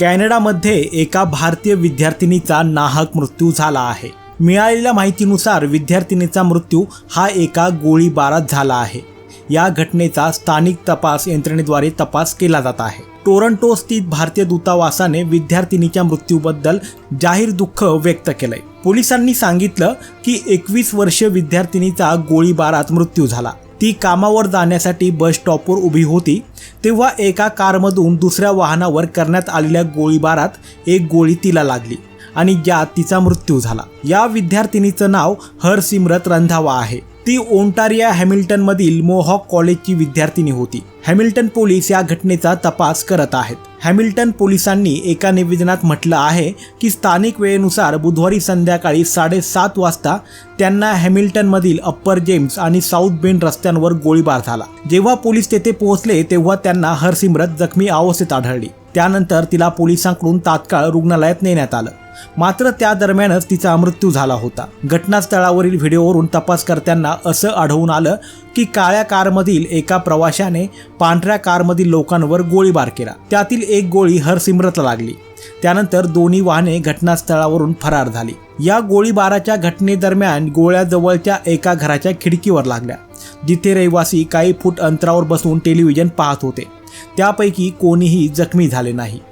कॅनडामध्ये एका भारतीय विद्यार्थिनीचा नाहक मृत्यू झाला आहे. मिळालेल्या माहितीनुसार विद्यार्थिनीचा मृत्यू हा एका गोळीबारात झाला आहे. या घटनेचा स्थानिक तपास यंत्रणेद्वारे तपास केला जात आहे. टोरंटो स्थित भारतीय दूतावासाने विद्यार्थिनीच्या मृत्यूबद्दल जाहीर दुःख व्यक्त केलंय. पोलिसांनी सांगितलं की एकवीस वर्षीय विद्यार्थिनीचा गोळीबारात मृत्यू झाला. ती कामावर जाण्यासाठी बस स्टॉपवर उभी होती. तेव्हा एका कारमधून दुसऱ्या वाहनावर करण्यात आलेल्या गोळीबारात एक गोळी तिला लागली आणि ज्यात तिचा मृत्यू झाला. या विद्यार्थिनीचं नाव हरसिमरत रंधावा आहे. ती ओंटारिया हॅमिल्टन मधील मोहॉक कॉलेजची विद्यार्थिनी होती. हॅमिल्टन पोलीस या घटनेचा तपास करत आहेत. हॅमिल्टन पोलिसांनी एका निवेदनात म्हटलं आहे की स्थानिक वेळेनुसार बुधवारी संध्याकाळी साडेसात वाजता त्यांना हॅमिल्टनमधील अप्पर जेम्स आणि साऊथ बेंड रस्त्यांवर गोळीबार झाला. जेव्हा पोलीस तेथे पोहोचले तेव्हा त्यांना हरसिमरत जखमी अवस्थेत आढळली. त्यानंतर तिला पोलिसांकडून तात्काळ रुग्णालयात नेण्यात आलं. मात्र त्या दरम्यानच तिचा मृत्यू झाला होता. घटनास्थळावरील व्हिडिओवरून तपासकर्त्यांना असं आढळून आलं की काळ्या कारमधील एका प्रवाशाने पांढऱ्या कारमधील लोकांवर गोळीबार केला. त्यातील एक गोळी हरसिमरतला लागली. त्यानंतर दोन्ही वाहने घटनास्थळावरून फरार झाली. या गोळीबाराच्या घटनेदरम्यान गोळ्या जवळच्या एका घराच्या खिडकीवर लागल्या. जिथे रहिवासी काही फूट अंतरावर बसून टेलिव्हिजन पाहत होते. त्यापैकी कोणीही जखमी झाले नाही.